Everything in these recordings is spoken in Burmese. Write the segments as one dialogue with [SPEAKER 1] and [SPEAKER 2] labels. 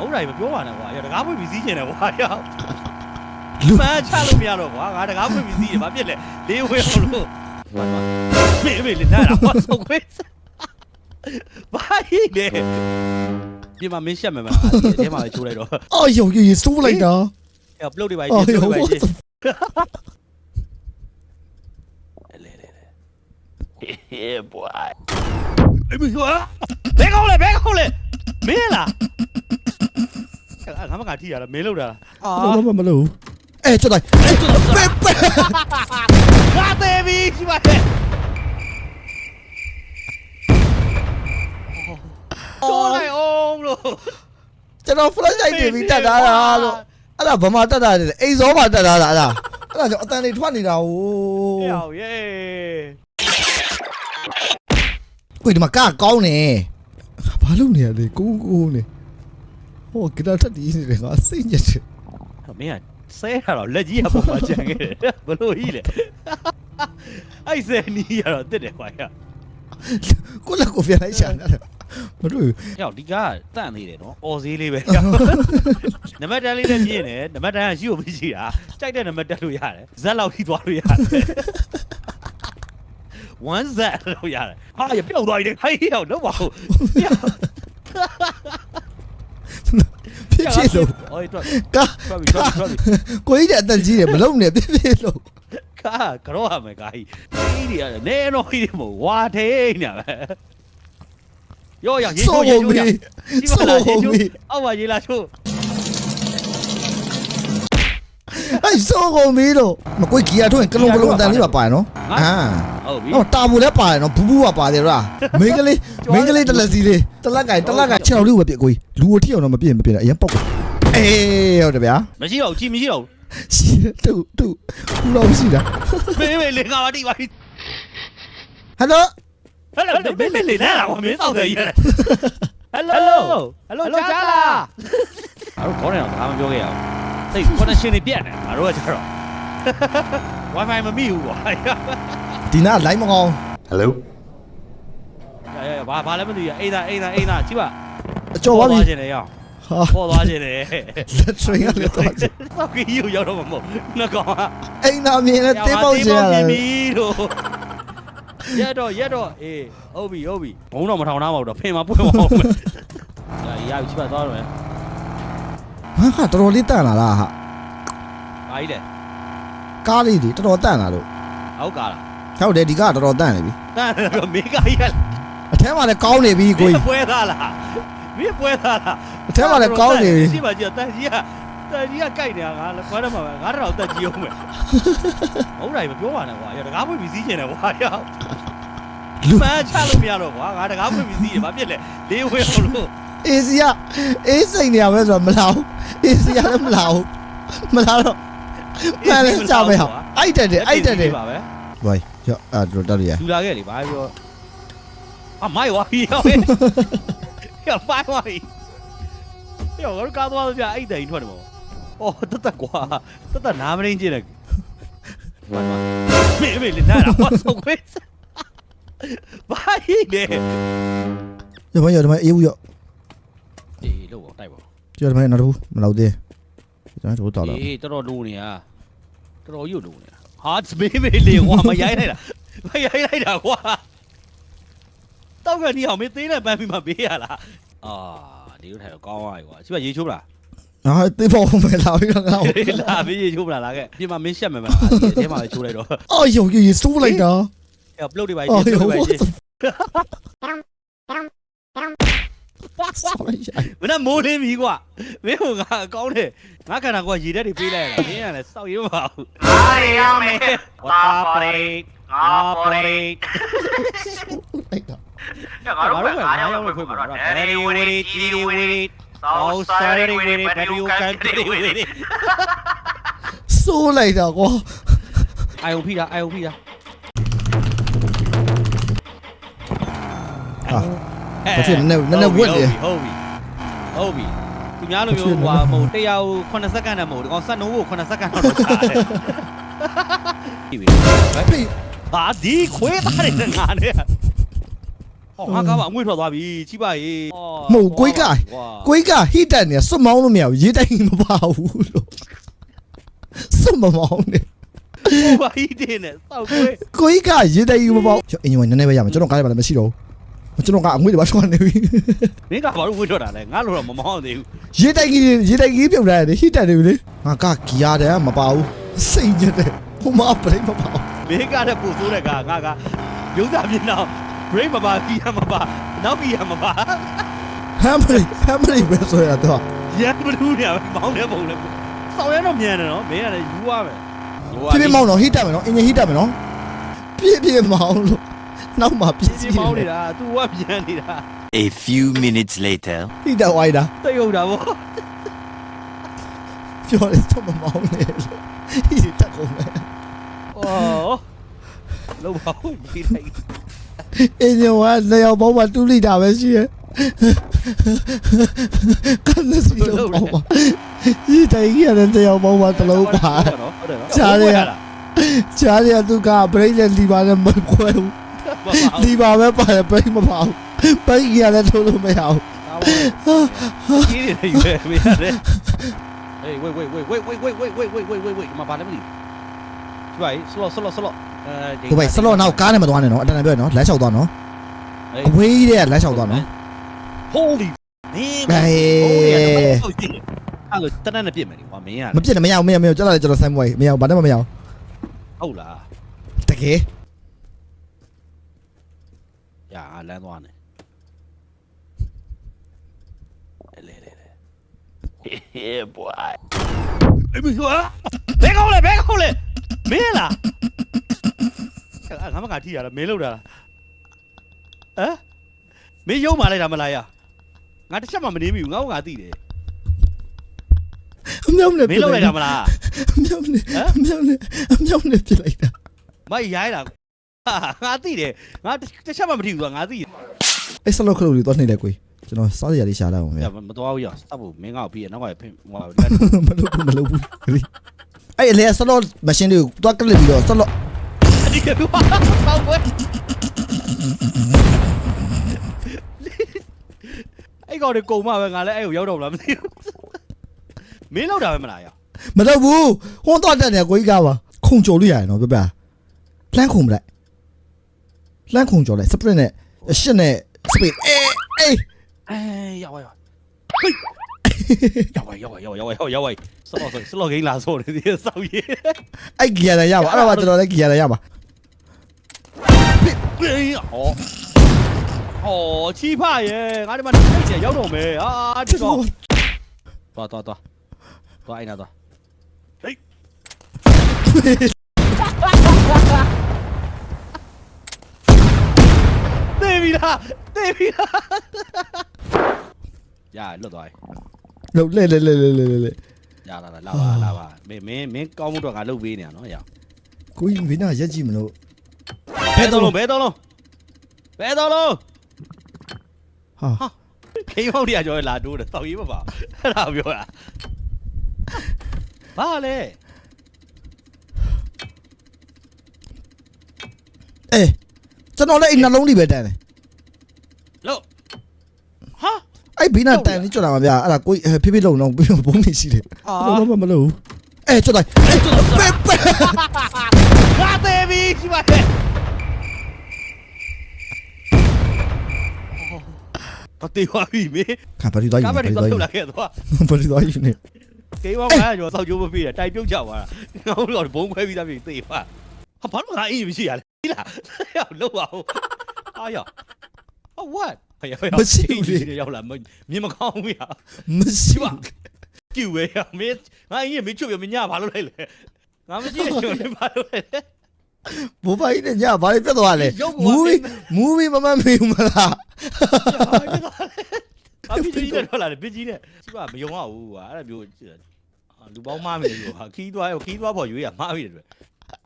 [SPEAKER 1] ဟုတ်တယ်မပြောပါနဲ့ကွာရတကားဖွင့်ပြီးစီးကျင်တယ်ကွာရ
[SPEAKER 2] လူ
[SPEAKER 1] မှန်ချလို့မရတော့ကွာငါတကားဖွင့်ပြီးစီးတယ်ဘာဖြစ်လဲလေးဝဲအောင်လို့မေမေလေးနားတော့ဆောက်ခွေးဘာဟိလေဒီမှာမင်းရှက်မယ်မလားဒီထဲမှာပဲချိုးလိုက်တော့
[SPEAKER 2] အော်ယောယောယေစိုးလိုက်တာ
[SPEAKER 1] အဲ့ပလုတ်တွေပါ
[SPEAKER 2] အော်
[SPEAKER 1] ရေးပလု
[SPEAKER 2] ယော
[SPEAKER 1] တ်တွေပါ
[SPEAKER 2] what
[SPEAKER 1] ရေး
[SPEAKER 2] the
[SPEAKER 1] လေလေလေ yeah boy အေးမပြောဘဲကောင်းလေဘဲကောင်းလေမင်းလားအဲ့ ငါမကထိရတာမင်းလောက်တာအာ
[SPEAKER 2] ဘာမှမလုပ်အဲကျွတ်လိုက်
[SPEAKER 1] အဲ့ကျွတ်တော့
[SPEAKER 2] ပဲပဲ
[SPEAKER 1] ငါသေးပြီရှိပါတယ်ချိုးလိုက်အောင်လို့
[SPEAKER 2] ကျွန်တော် flash light တွေပြီးတက်ထားတာလို့အဲ့ဒါဘာမှတက်တာလဲအိမ်စောမှာတက်ထားတာအဲ့ဒါအဲ့ဒါကြောင့်အတန်တွေထွက်နေတာဟို
[SPEAKER 1] ဟောယေ
[SPEAKER 2] ကိုဒီမှာကကောင်းနေဘာလုပ်နေရလဲကိုကိုနေ ဟိုကတာတက်ဒီနေတယ်ငါစိတ်ညစ်တယ်
[SPEAKER 1] မင်းကဆဲရတော့လက်ကြီးကပုံမှန်ကြံခဲ့တယ်ဘလို့ကြီးလေအဲ့ဆဲနီးရတော့တက်တယ်ခွာရ
[SPEAKER 2] ကိုလက်ကိုပြန်လိုက်ရှာနေတာမတို့
[SPEAKER 1] ရောက်ဒီကတန့်သေးတယ်နော်အော်ဈေးလေးပဲနံပါတ်တန်းလေးနဲ့မြင်တယ်နံပါတ်တန်းကရှိဖို့မရှိတာကြိုက်တဲ့နံပါတ်တက်လို့ရတယ်ဇက်လောက်ထိသွားလို့ရတယ်1 z လို့ရတယ်ဟာရပြောက်သွားပြီလေဟိုင်းရောက်တော့ပါဘူး
[SPEAKER 2] ဖြစ်ဖြစ်လို့
[SPEAKER 1] အော်တော့
[SPEAKER 2] ကာ
[SPEAKER 1] ထွက်ပြီထွက်ပြီထွက်ပြီ
[SPEAKER 2] ကိုကြီးတဲ့အတက်ကြီးတယ်မလုံနဲ့ဖြစ်ဖြစ်လို့
[SPEAKER 1] ကာကတော့ရမယ်ကာကြီးကြီးတွေရတယ်နဲတော့ကြီးတွေမဟုတ်ဝါထိန်နေပဲရောရရေချိုးရေချိုးရဒီမှာလာရေချိုးအောက်မှာရေလာချိုး
[SPEAKER 2] အဲ့ဆိုကုန်ပြီလို့မကွေးဂီယာထွန်းကလုံးကလုံးအတန်လေးပါပါနော်အာ
[SPEAKER 1] ဟုတ်ပြီ
[SPEAKER 2] တော့တာဘူလည်းပါတယ်နော်ဘူးဘူးကပါတယ်လားမင်းကလေးမင်းကလေးတလက်စီလေးတလက်ကင်တလက်ကင်6လောက်လေးကိုပဲပြစ်ကိုကြီးလူကိုထိအောင်တော့မပြစ်မပြစ်နဲ့အရင်ပောက်ကိုအေးဟုတ်တယ်ဗျာ
[SPEAKER 1] မရှိတော့ကြည့်မရှိတော့
[SPEAKER 2] ရှိတူတူဘူးတော့ရှိတာ
[SPEAKER 1] မေးမေးလေငါမတိပါဘူး
[SPEAKER 2] ဟယ်လို
[SPEAKER 1] ဟဲ့လေမေးမေးလေနားလာမင်းတော့တယ်ရတယ်ဟယ်လိုဟယ်လိုကြားလားငါတို့ခေါင်းနေတော့ဘာမှပြောခဲ့ရအောင် သိ connection တွေပြတ်နေငါတို့ကကျတော့ wifi မမိဘူးကွာ
[SPEAKER 2] ဒီနားလိုင်းမကောင်း
[SPEAKER 3] Hello?
[SPEAKER 1] ရရရဘာဘာလည်းမသိရအိမ်သာအိမ်သာအိမ်သာကြည့်ပါ
[SPEAKER 2] အကျော်ပါပြီ
[SPEAKER 1] သွားခြင်းလေရော
[SPEAKER 2] ဟာ
[SPEAKER 1] ပေါ်သွားခြင်းလေ
[SPEAKER 2] လက်ထရင်ကလည်းတော့
[SPEAKER 1] စောက်ကြီးရောက်တော့မမဟုတ်နှကောင်က
[SPEAKER 2] အိမ်သားမြင်လဲတေးပေါက်ချင်ရ
[SPEAKER 1] တေး
[SPEAKER 2] တာ
[SPEAKER 1] ပေါက်ပြီတို့ရက်တော့ရက်တော့အေးဟုတ်ပြီဟုတ်ပြီဘုံတော့မထောင်သားပါဘူးတော့ဖင်မှာပွင့်ပါဦးမယ်ရရပြီချိပါသွားတော့မယ်
[SPEAKER 2] ဟာခါတော်တော်လေးတန်လာလားဟာ
[SPEAKER 1] ဘာကြီးလဲ
[SPEAKER 2] ကားလေးတွေတော်တော်တန်လာလို့
[SPEAKER 1] ဟုတ်ကားလား
[SPEAKER 2] ဟုတ်တယ်ဒီကားတော်တော်တန်နေပြီ
[SPEAKER 1] တန်းတော့မေကာကြီးက
[SPEAKER 2] အထဲမှာလည်းကောင်းနေပြီကို
[SPEAKER 1] မ
[SPEAKER 2] ကြီး
[SPEAKER 1] င်းပွဲသားလားမင်းပွဲသားလား
[SPEAKER 2] အထဲမှာလည်းကောင်းနေပြီ
[SPEAKER 1] ရှိပါကြည့်တန်ကြီးကတန်ကြီးကကြိုက်နေတာငါလည်းခွဲတော့မှာပဲငါတော့တက်ကြီးအောင်မယ်ဟုတ်တယ်မပြောပါနဲ့ကွာရတကားဖွင့်ပြီးစီးကျင်တယ်ကွာရောက်
[SPEAKER 2] လူ
[SPEAKER 1] မှန်ချလို့မရတော့ကွာငါတကားဖွင့်ပြီးစီးတယ်ဘာဖြစ်လဲလေးဝဲအောင်လို့
[SPEAKER 2] အေးစီကအေးစိတ်နေရမယ်ဆိုတော့မလာဘူး အေးစီကလည်းမလာဘူးမလာတော့မှန်လည်းကြောက်ပဲဟာအိုက်တက်တယ်အိုက်တက်တယ်
[SPEAKER 1] ပါပဲ
[SPEAKER 2] ဘိုင်ရောအဲ့တော့တော်ရရ
[SPEAKER 1] လူလာခဲ့လေဘာပြောအမိုက်ဝါဟီရောက်ဟဲ့ရဖိုင်ဝါဟီယောငါတို့ကားသွားလို့ပြအဲ့တိုင်ထွက်တယ်ပေါ့အော်တတ်တကွာတတ်တနားမရင်းကျင်းတယ်မေမေလေးနားတော့ဆောက်ခွေးဘာဟီလေ
[SPEAKER 2] ရမရဒီမှာအေးဘူးရော
[SPEAKER 1] အေးလို့တို က်ပါ
[SPEAKER 2] ကျဒီမှာနောက်တစ်ခုမလောက်သေးကျွန်တော်တို့တော်တော့
[SPEAKER 1] အေးတော်တော်လိုနေတာတော်တော်ရွတ်လိုနေတာဟာမေမေလေးကွာမရိုင်းလိုက်တာမရိုင်းလိုက်တာကွာတောက်ကနီအောင်မင်းသေးနဲ့ပန်းပြီးမှဘေးရလားအာဒီလိုထိုင်တော့ကောင်းသွားပြီကွာချိမရေချိုးလား
[SPEAKER 2] ဟာတေးပေါ်မယ်လာပြီတော့ငါ့ကို
[SPEAKER 1] လာပြီးရေချိုးမလားလာခဲ့ပြင်မှာမင်းရှက်မယ်မလားဒီထဲမှာပဲချိုးလိုက်တော့
[SPEAKER 2] အော်ယောယေစိုးလိုက်တာ
[SPEAKER 1] အဲ့ပလုတ်တွေပါ
[SPEAKER 2] အော်
[SPEAKER 1] ရေပလု
[SPEAKER 2] ယော
[SPEAKER 1] တ်တွေပါ
[SPEAKER 2] what
[SPEAKER 1] ရေ
[SPEAKER 2] the
[SPEAKER 1] မင်းမိုးလင်းပြီကွာမင်းကငါအကောင်းတယ်ငါခန္ဓာကွာရေတက်တွေပေးလိုက်ရတာမင်းကလည်းစောက်ရုံပါဘူး
[SPEAKER 3] Ay, ame.
[SPEAKER 1] ဝါပါရိငါပါရိ
[SPEAKER 2] လိုက်တာ
[SPEAKER 3] Ya,
[SPEAKER 1] ငါ
[SPEAKER 3] ngaro
[SPEAKER 1] တို့
[SPEAKER 3] ka
[SPEAKER 1] ကငါ
[SPEAKER 3] ngaro
[SPEAKER 1] ရောက်
[SPEAKER 3] ka
[SPEAKER 1] ခွင့်
[SPEAKER 3] ngaro.
[SPEAKER 1] ပါ
[SPEAKER 3] Dari
[SPEAKER 1] တော့
[SPEAKER 3] wiri,
[SPEAKER 1] wiri
[SPEAKER 3] chiri
[SPEAKER 1] chiri
[SPEAKER 3] wiri.
[SPEAKER 1] wiri
[SPEAKER 3] Sau
[SPEAKER 1] Sau
[SPEAKER 3] sari
[SPEAKER 1] sari
[SPEAKER 3] wiri,
[SPEAKER 1] wiri
[SPEAKER 3] bari
[SPEAKER 1] bari
[SPEAKER 3] ukan
[SPEAKER 1] ukan
[SPEAKER 3] tiri wiri.
[SPEAKER 2] စိုးလိုက်တာကွာ
[SPEAKER 1] အာယုံဖိတာအာယုံဖိတာ
[SPEAKER 2] ဟာ ဘာဖြစ်လဲနည်းနည်းနည်းနည်းဝက်တယ်
[SPEAKER 1] ဟုတ်ပြီဟုတ်ပြီသူများလိုမျိုးဟွာမဟုတ်တရားကို9စက္ကန့်နဲ့မဟုတ်ဒီကောင်စက်နှုံးကို9စက္ကန့်တော့ကြာတယ်ပြီ
[SPEAKER 2] ဖိ
[SPEAKER 1] ဟာဒီခွေးသားတွေနဲ့ငါနဲ့ဟောငါကားပါအငွေ့ထွက်သွားပြီချိပါရေ
[SPEAKER 2] မဟုတ်ကိုကြီးကကိုကြီးကဟိတက်နေစွတ်မောင်းလို့မရဘူးရေးတိုင်းမပါဘူးလို့စွတ်မမောင်းနေ
[SPEAKER 1] ဟိုဘာဟီးတင်နဲ့စောက်ကွေး
[SPEAKER 2] ကိုကြီးကရေးတိုင်းမပေါ့ကျွန်တော်အင်ဂျင်ဝင်နည်းနည်းပဲရမှာကျွန်တော်ကားရပါလည်းမရှိတော့ဘူး ကျွန်တော်ကအငွေ့တွေပါရှောင်းနေပြီ
[SPEAKER 1] မင်းကဘာလို့ငွေ့ထွက်တာလဲငါလိုတော့မမောင်းသေးဘူး
[SPEAKER 2] ရေးတိုင်းကြီးရေးတိုင်းကြီးပြုတ်လာတယ်ဟိတက်နေပြီလေငါကဂီယာတယ်မပါဘူးစိတ်ညစ်တယ်ဟိုမှာပရိမပါဘူး
[SPEAKER 1] မင်းကတဲ့ပူဆိုးတဲ့ကငါကရုပ်သားပြင်းတော့ break မပါကြီးရမပါနောက်ကြီးရမပါ
[SPEAKER 2] ဟမ်မရီဟမ်မရီပဲဆိုရတော့
[SPEAKER 1] ရန်မလို့နေမောင်းတဲ့ပုံလဲစောင်းရတော့မြန်တယ်နော်မင်းကလည်းယူရမယ်
[SPEAKER 2] ပြပြမောင်းတော့ဟိတက်မယ်နော်အင်ဂျင်ဟိတက်မယ်နော်ပြပြမောင်းလို့ နောက်မှပြ
[SPEAKER 1] ပြ
[SPEAKER 2] စ်
[SPEAKER 1] င်း
[SPEAKER 2] စီ
[SPEAKER 1] ပြင်းမောင်းနေတာ तू ကပြန်နေတာ
[SPEAKER 3] A few minutes later.
[SPEAKER 2] ဟိတက်ဝိုင်းတာ
[SPEAKER 1] တိတ်ဟုတ်တာဗော
[SPEAKER 2] ပြောတယ်တော့မမောင်းနဲ့လို့ဟိတက်ကုန်မယ်
[SPEAKER 1] ဩလုံးပါဦးဒီတိုင်း
[SPEAKER 2] အင်ဂျင်ကလေယောက်ပေါင်းမှတူးလိုက်တာပဲရှိရဲ့ကန်စီတော့ပေါင်းပါဒီတိုင်းကြီးရတယ်လေယောက်ပေါင်းမှတစ်လုံးပါ
[SPEAKER 1] ဟုတ်တယ်နော်
[SPEAKER 2] ချားရသူကဘရိတ်နဲ့လီပါနဲ့မခွဲဘူး လီပါပဲပါတယ်ဘရိတ်မပါဘူးဘရိတ်ကြီးရတယ်ထုတ်လို့မရဘူး
[SPEAKER 1] ကြီးနေရွယ်မရတယ်ဟေး wait wait wait wait wait wait wait wait wait wait wait wait မပါလည်းမသိဘူးကြည့်ပါ slow slow slow အဲ
[SPEAKER 2] ဟိုဘိုင်ဆလော့နောက်ကားနဲ့မသွားနဲ့နော်အတန်တန်ပြောနော်လမ်းလျှောက်သွားနော်အဝေးကြီးတဲ့လမ်းလျှောက်သွားနော်
[SPEAKER 1] holy မင်း
[SPEAKER 2] ဟေး
[SPEAKER 1] အဲ့လိုတနက်နဲ့ပြစ်မယ်ဒီကွာမင်းရ
[SPEAKER 2] မပြစ်နဲ့မရဘူးမရမရကျွန်တော်လည်းကျွန်တော်ဆိုင်မွေးမရဘူးဘာနဲ့မှမရဘူး
[SPEAKER 1] ဟုတ်လား
[SPEAKER 2] တကယ်
[SPEAKER 1] ညာလမ်းသွားနေလေလေလေ
[SPEAKER 3] Yeah, boy.
[SPEAKER 1] အေးမင်းဟာဘဲကောင်းလေဘဲကောင်းလေမင်းလားငါမကထိရလားမင်းလောက်တာလားဟမ်မင်းယုံမာလိုက်တာမလားရငါတစ်ချက်မှမနေမိဘူးငါ့ကိုငါသိတယ်
[SPEAKER 2] အမြောင်းနဲ့
[SPEAKER 1] မင်းလောက်လိုက်တာမလား
[SPEAKER 2] အမြောင်းနဲ့အမြောင်းနဲ့အမြောင်းနဲ့ပြစ်လိုက်တာ
[SPEAKER 1] မရိုင်းတာဟာ ငါသိတယ်ငါတစ်ချက်မှမထိဘူးကွာငါသိတယ်
[SPEAKER 2] အဲ့ဆလော့ခလို့လေးသွားနေတယ်ကိုကျွန်တော်စားရရလေးရှာလိုက်အောင်ဗျာ
[SPEAKER 1] မတော်ဘူးရစပ်ဖို့မင်းကောက်ပြီးရနောက်ကဖင်ဟို
[SPEAKER 2] မလုပ်ဘူးမလုပ်ဘူးအဲ့အလေဆလော့မရှင်လေးကိုသွားကလစ်ပြီးတော့ဆလော့
[SPEAKER 1] ဒီကဘာဆောက်ဝဲအဲ့ကောင်တွေကုံမပဲငါလည်းအဲ့ကိုရောက်တော့မလားမသိဘူးမင်းလောက်တာပဲမလားရ
[SPEAKER 2] မလုပ်ဘူးဟွန်းတော့တက်နေကိုကြီးကပါခုံကြော်လို့ရတယ်နော်ပြပြလှမ်းခုံမလိုက် 蓝空叫嘞，是不是
[SPEAKER 1] 嘞？是嘞，是不是？哎哎哎呀喂呀！嘿，呀喂呀喂呀喂呀喂呀喂！十六岁，十六给你拿
[SPEAKER 2] 错了，你少爷！哎，几下来要嘛？阿拉娃知道来几下
[SPEAKER 1] 来要嘛？哎呀，好，好奇葩耶！阿你妈，你这有路没啊？这个，多多多，多挨哪多？哎。ပြီလားတေးပြီလားရလွတ်သွားပြီ
[SPEAKER 2] လို့လေလေလေလေလေလေ
[SPEAKER 1] ရလာလာလာပါလာပါမင်းမင်းမင်းကောင်းမှုတော့ငါလုပ်ပေးနေရနော်ရ
[SPEAKER 2] ကိုကြီးမင်းကရက်ကြည့်မလို့
[SPEAKER 1] ဘဲတော့လုံးဘဲတော့လုံးဘဲတော့လုံး
[SPEAKER 2] ဟာ
[SPEAKER 1] ခေးမောက်တရားကျော်လာတိုးတယ်တောက်ရေးမပါအဲ့ဒါပြောတာဘာလဲ
[SPEAKER 2] အေးကျွန်တော်လည်းအိမ်နှလုံးလေးပဲတန်းတယ်
[SPEAKER 1] လို့ဟာ
[SPEAKER 2] အဲ့ဘီနာတန်လေးကြော်လာမှာဗျာအဲ့ဒါကိုဖိဖိလုံးလုံးဘုံနေရှိတယ်
[SPEAKER 1] အာ
[SPEAKER 2] ဘာမှမလုပ်ဘူးအဲကြော်လိုက်အဲကြော်ပဲပဲ
[SPEAKER 1] ငါသေးပြီရှိပါရဲ့ပတိဝါပြီမေ
[SPEAKER 2] ခါပါရီသွားယူ
[SPEAKER 1] ကား
[SPEAKER 2] ပါ
[SPEAKER 1] ဘက်
[SPEAKER 2] ရီ
[SPEAKER 1] တော့
[SPEAKER 2] သွားယူ
[SPEAKER 1] ထုတ်လာခဲ့သွား
[SPEAKER 2] ပါရီသွားယူနေ
[SPEAKER 1] ကေမောင်ကကျော်စောက်ကျိုးမပြေးတယ်တိုင်ပြုတ်ကြသွားတာငါတို့တော့ဘုံခွဲပြီးသားပြီသေပါဟာဘာလို့ငါအင်းမရှိရလဲဒီလားရောက်လို့ပါဦးအာရဟော what ဖယားရောက်လာမြင်မကောင်းဘူးရ
[SPEAKER 2] မရှိပါ
[SPEAKER 1] ကျူပဲရမင်းငါအင်းမချွတ်ပြမညဘာလို့လဲလဲငါမရှိတဲ့ကျွန်တော်ဘာလို့လဲ
[SPEAKER 2] ဘောပါကြီးနဲ့ညဘာလေးပြတ်သွားလဲ
[SPEAKER 1] ရုပ်က
[SPEAKER 2] မူဗီမူဗီမမမေးမလား
[SPEAKER 1] အပီကြီးနဲ့ထွက်လာတယ်ပစ်ကြီးနဲ့ရှိပါမယုံရဘူးကွာအဲ့ဒါမျိုးလူပေါင်းမှားမယ်လို့ဟာခီးသွားရောခီးသွားပေါ်ရွေးရမှားပြီတယ်တို့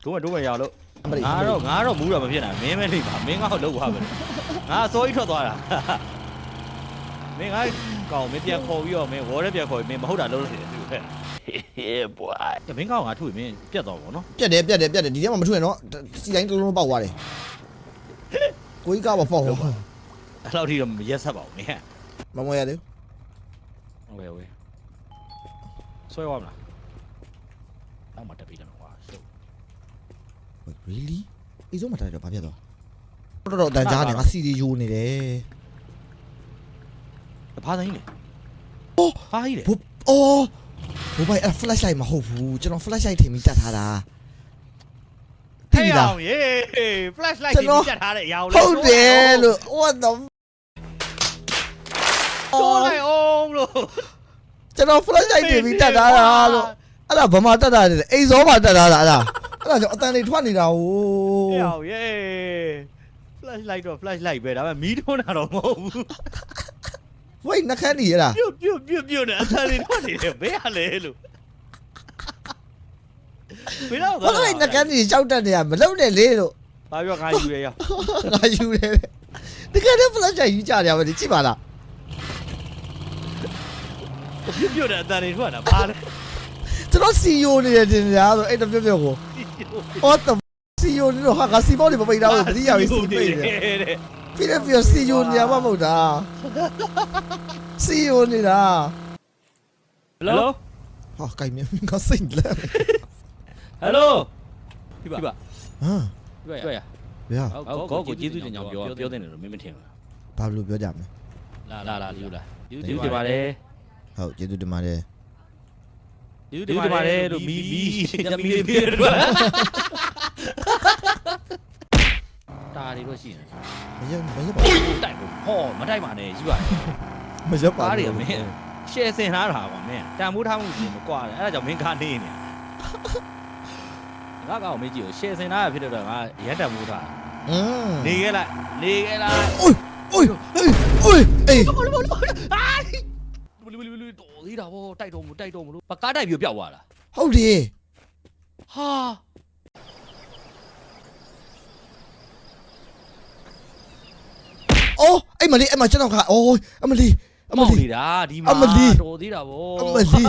[SPEAKER 1] တို့ပဲရလို့ငါတော့ငါတော့မူးတော့မဖြစ်နိုင်မင်းမဲလိမ့်ပါမင်းကတော့လောက်ပါပဲငါအစိုးကြီးထွက်သွားတာမင်းငါကောင်မင်းပြန်ခေါ်ပြီးတော့မင်းဝေါ်ရဲပြန်ခေါ်ပြီးမင်းမဟုတ်တာလုံးလို့ရှိတယ်သူဖက်
[SPEAKER 3] Yeah, boy.
[SPEAKER 1] မင်းကောင်ငါထုမင်းပြတ်သွားပါတော့
[SPEAKER 2] ပြတ်တယ်ပြတ်တယ်ပြတ်တယ်ဒီထဲမှာမထွက်နဲ့နော်စီတိုင်းတစ်လုံးပေါက်သွားတယ်ကိုကြီးကပါပေါက်ဟော
[SPEAKER 1] အဲ့လောက်ထိတော့မရက်ဆက်ပါဘူးနင်
[SPEAKER 2] မမွေရတယ်
[SPEAKER 1] ဟုတ်ကဲ့ဟုတ်ကဲ့ဆွဲသွားမလားနောက်မှတက်ပြီးတယ်ကွာရှုပ်
[SPEAKER 2] really အေးဆုံးမတက်တော့ဘာဖြစ်သွားတော်တော်တန်ကြားနေငါစီဒီယူနေတယ်
[SPEAKER 1] ဘာသိင်းလဲ
[SPEAKER 2] အိုး
[SPEAKER 1] ဘာကြီးလဲ
[SPEAKER 2] ဘအော်ဘိုးဘိုင်အဲ့ flashlight မဟုတ်ဘူးကျွန်တော် flashlight ထင်ပြီးတက်ထားတာတိပြီလား
[SPEAKER 1] ရေး flashlight
[SPEAKER 2] ကျွန်တော်
[SPEAKER 1] ကြီးပြတ်ထားတဲ့အရာကို
[SPEAKER 2] ဟုတ်တယ်လို့ what the
[SPEAKER 1] ချိုးလိုက်အောင်လို့
[SPEAKER 2] ကျွန်တော် flashlight တင်ပြီးတက်ထားတာလို့အဲ့ဒါဗမာတက်တာတယ်အိမ်စောမှာတက်ထားတာအဲ့ဒါ အဲ့ဒါကြောင့်အတန်တွေထွက်နေတာဟို
[SPEAKER 1] ဟေးရေး flashlight တော့ flashlight ပဲဒါပေမဲ့မီးထွန်းတာတော့မဟုတ်ဘူး
[SPEAKER 2] ဝိတ်နှခမ်းနေရလား
[SPEAKER 1] ပြုတ်ပြုတ်ပြုတ်ပြုတ်နဲ့အသံတွေထွက်နေတယ်ဘယ်ရလဲလို့ဘယ်တော့
[SPEAKER 2] ဘာလို့လဲနှခမ်းနေရှောက်တက်နေရမလုံးနဲ့လေလို့
[SPEAKER 1] ဘာပြောငါယူရရ
[SPEAKER 2] ငါယူတယ်တကယ်တော့ flashlight ယူကြတယ်ဗျာဒီကြည့်ပါလား
[SPEAKER 1] ပြုတ်ပြုတ်နဲ့အသံတွေထွက်တာဘာလဲ
[SPEAKER 2] ကျွန်တော် CEO နေတယ်တင်ကြဆိုအဲ့တပြက်ပြက်ကို what the CEO နေတော့ဟာကစီပေါတွေမပိတ်တော့ဘူးတတိယပြီးစီပိတ်တယ်
[SPEAKER 1] တဲ့
[SPEAKER 2] ပြီးတော့ပြီးတော့ CEO နေရာမှမဟုတ်တာ CEO နေတာ
[SPEAKER 1] ဟယ်လို
[SPEAKER 2] ဟာကြိုင်မြင်ငါစိတ်လဲ
[SPEAKER 1] ဟယ်လိုပြပါပြပါ
[SPEAKER 2] ဟမ်
[SPEAKER 1] ပြရ
[SPEAKER 2] ဗျာ
[SPEAKER 1] ဟုတ်ကောကိုကျေးဇူးတင်ကြောင်ပြောပြောတယ်လို့မင်းမထင်ဘူး
[SPEAKER 2] ဘာလို့ပြောကြမလဲ
[SPEAKER 1] လာလာလာလူလာကျေးဇူးတင်ပါတယ်
[SPEAKER 2] ဟုတ်ကျေးဇူးတင်ပါတယ်
[SPEAKER 1] ကျေးဇူးတင်ပါတယ်လို့မီမီမီလေးပြတော့တာတွေတော့ရှိနေ
[SPEAKER 2] မရမရပါဘူး
[SPEAKER 1] တိုက်ကိုဟောမတိုက်ပါနဲ့ယူရတယ်
[SPEAKER 2] မရပါ
[SPEAKER 1] ကားတွေ
[SPEAKER 2] ဘူး
[SPEAKER 1] မင်းရှယ်စင်ထားတာကွာမင်းတန်မိုးထားမှုရှင်မကွာတယ်အဲ့ဒါကြောင့်မင်းကားနေနေငါကောင်မေးကြည့်ကိုရှယ်စင်ထားရဖြစ်တော့ငါရက်တန်မိုးထား
[SPEAKER 2] อืม
[SPEAKER 1] နေခဲ့လိုက်နေခဲ့လိုက်
[SPEAKER 2] အိုးအိုးအေးအိုးအေး
[SPEAKER 1] ဘလို့ဘလို့အာဘလို့ဘလို့တော် သေးတာဗောတိုက်တော့မတိုက်တော့မလို့ပကားတိုက်ပြီးပြောက်သွားတာ
[SPEAKER 2] ဟုတ်တယ်
[SPEAKER 1] ဟာ
[SPEAKER 2] အော်အဲ့မလေးအဲ့မကျွန်တော်ကအိုးအမလေးအမ
[SPEAKER 1] မောက်
[SPEAKER 2] လေး
[SPEAKER 1] နေတာဒီ
[SPEAKER 2] အမလီ
[SPEAKER 1] မှာတော်သေးတာဗော
[SPEAKER 2] အမလေး